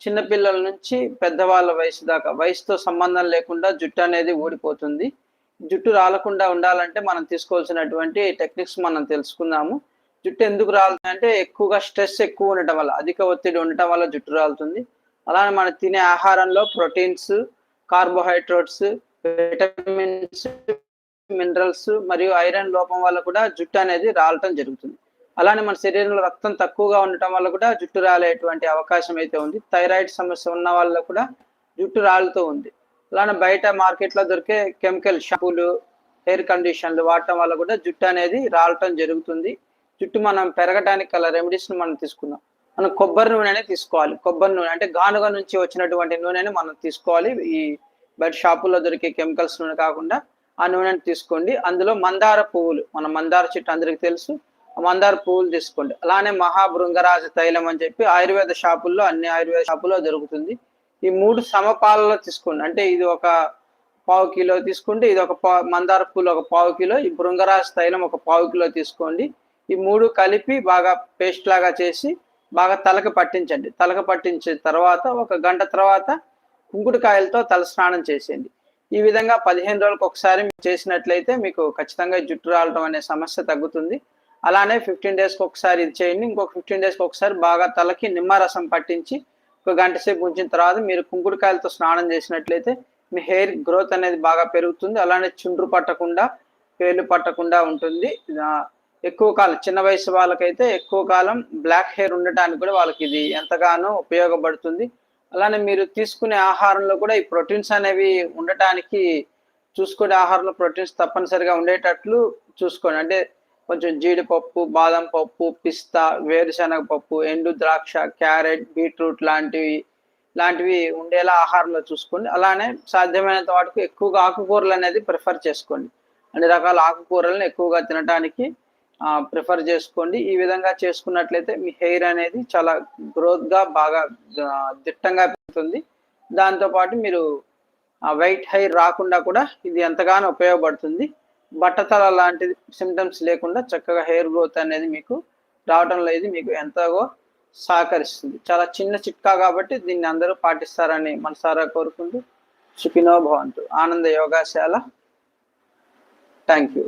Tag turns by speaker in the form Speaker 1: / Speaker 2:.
Speaker 1: చిన్నపిల్లల నుంచి పెద్దవాళ్ళ వయసు దాకా వయసుతో సంబంధం లేకుండా జుట్టు అనేది ఊడిపోతుంది. జుట్టు రాలకుండా ఉండాలంటే మనం తీసుకోవాల్సినటువంటి టెక్నిక్స్ మనం తెలుసుకుందాము. జుట్టు ఎందుకు రాలుతుంది అంటే ఎక్కువగా స్ట్రెస్ ఎక్కువ ఉండటం వల్ల అధిక ఒత్తిడి ఉండటం వల్ల జుట్టు రాలుతుంది. అలానే మనం తినే ఆహారంలో ప్రోటీన్స్ కార్బోహైడ్రేట్స్ విటమిన్స్ మినరల్స్ మరియు ఐరన్ లోపం వల్ల కూడా జుట్టు అనేది రాలటం జరుగుతుంది. అలానే మన శరీరంలో రక్తం తక్కువగా ఉండటం వల్ల కూడా జుట్టు రాలేటువంటి అవకాశం అయితే ఉంది. థైరాయిడ్ సమస్య ఉన్న వాళ్ళలో కూడా జుట్టు రాలుతూ ఉంది. అలానే బయట మార్కెట్లో దొరికే కెమికల్ షాంపూలు హెయిర్ కండిషన్లు వాడటం వల్ల కూడా జుట్టు అనేది రాలటం జరుగుతుంది. జుట్టు మనం పెరగడానికి గల రెమెడీస్ని మనం తీసుకుందాం. మనం కొబ్బరి నూనెనే తీసుకోవాలి. కొబ్బరి నూనె అంటే గానుగ నుంచి వచ్చినటువంటి నూనెని మనం తీసుకోవాలి. ఈ బయట షాపుల్లో దొరికే కెమికల్స్ నూనె కాకుండా ఆ నూనెని తీసుకోండి. అందులో మందార పువ్వులు మన మందార చెట్టు అందరికి తెలుసు. మందార పువ్వులు తీసుకోండి అలానే మహాభృంగరాజ తైలం అని చెప్పి ఆయుర్వేద షాపుల్లో అన్ని ఆయుర్వేద షాపుల్లో దొరుకుతుంది. ఈ మూడు సమపాలలో తీసుకోండి. అంటే ఇది ఒక పావు కిలో తీసుకుంటే ఇది ఒక పా మందార పూలు ఒక పావు కిలో ఈ భృంగరాజ తైలం ఒక పావు కిలో తీసుకోండి. ఈ మూడు కలిపి బాగా పేస్ట్ లాగా చేసి బాగా తలకు పట్టించండి. తలకు పట్టించిన తర్వాత ఒక గంట తర్వాత కుంకుడుకాయలతో తల స్నానం చేసేయండి. ఈ విధంగా పదిహేను రోజులకు ఒకసారి చేసినట్లయితే మీకు ఖచ్చితంగా జుట్టు రావడం అనే సమస్య తగ్గుతుంది. అలానే ఫిఫ్టీన్ డేస్కి ఒకసారి ఇది చేయండి. ఇంకొక ఫిఫ్టీన్ డేస్కి ఒకసారి బాగా తలకి నిమ్మరసం పట్టించి ఒక గంట సేపు ఉంచిన తర్వాత మీరు కుంకుడుకాయలతో స్నానం చేసినట్లయితే మీ హెయిర్ గ్రోత్ అనేది బాగా పెరుగుతుంది. అలానే చుండ్రు పట్టకుండా పేర్లు పట్టకుండా ఉంటుంది. ఎక్కువ కాలం చిన్న వయసు వాళ్ళకైతే ఎక్కువ కాలం బ్లాక్ హెయిర్ ఉండటానికి కూడా వాళ్ళకి ఇది ఎంతగానో ఉపయోగపడుతుంది. అలానే మీరు తీసుకునే ఆహారంలో కూడా ఈ ప్రోటీన్స్ అనేవి ఉండటానికి చూసుకునే ఆహారంలో ప్రోటీన్స్ తప్పనిసరిగా ఉండేటట్లు చూసుకోండి. అంటే కొంచెం జీడిపప్పు బాదం పప్పు పిస్తా వేరుశనగ పప్పు ఎండు ద్రాక్ష క్యారెట్ బీట్రూట్ లాంటివి లాంటివి ఉండేలా ఆహారంలో చూసుకోండి. అలానే సాధ్యమైనంత వాటికి ఎక్కువగా ఆకుకూరలు అనేది ప్రిఫర్ చేసుకోండి. అన్ని రకాల ఆకుకూరలను ఎక్కువగా తినడానికి ప్రిఫర్ చేసుకోండి. ఈ విధంగా చేసుకున్నట్లయితే మీ హెయిర్ అనేది చాలా గ్రోత్గా బాగా దిట్టంగా పెరుగుతుంది. దాంతోపాటు మీరు వైట్ హెయిర్ రాకుండా కూడా ఇది ఎంతగానో ఉపయోగపడుతుంది. బట్టతల లాంటి సిమ్టమ్స్ లేకుండా చక్కగా హెయిర్ గ్రోత్ అనేది మీకు రావడంలో ఇది మీకు ఎంతగో సహకరిస్తుంది. చాలా చిన్న చిట్కా కాబట్టి దీన్ని అందరూ పాటిస్తారని మనసారా కోరుకుంటూ. సుఖినో భవంతు. ఆనంద యోగాశాల. Thank you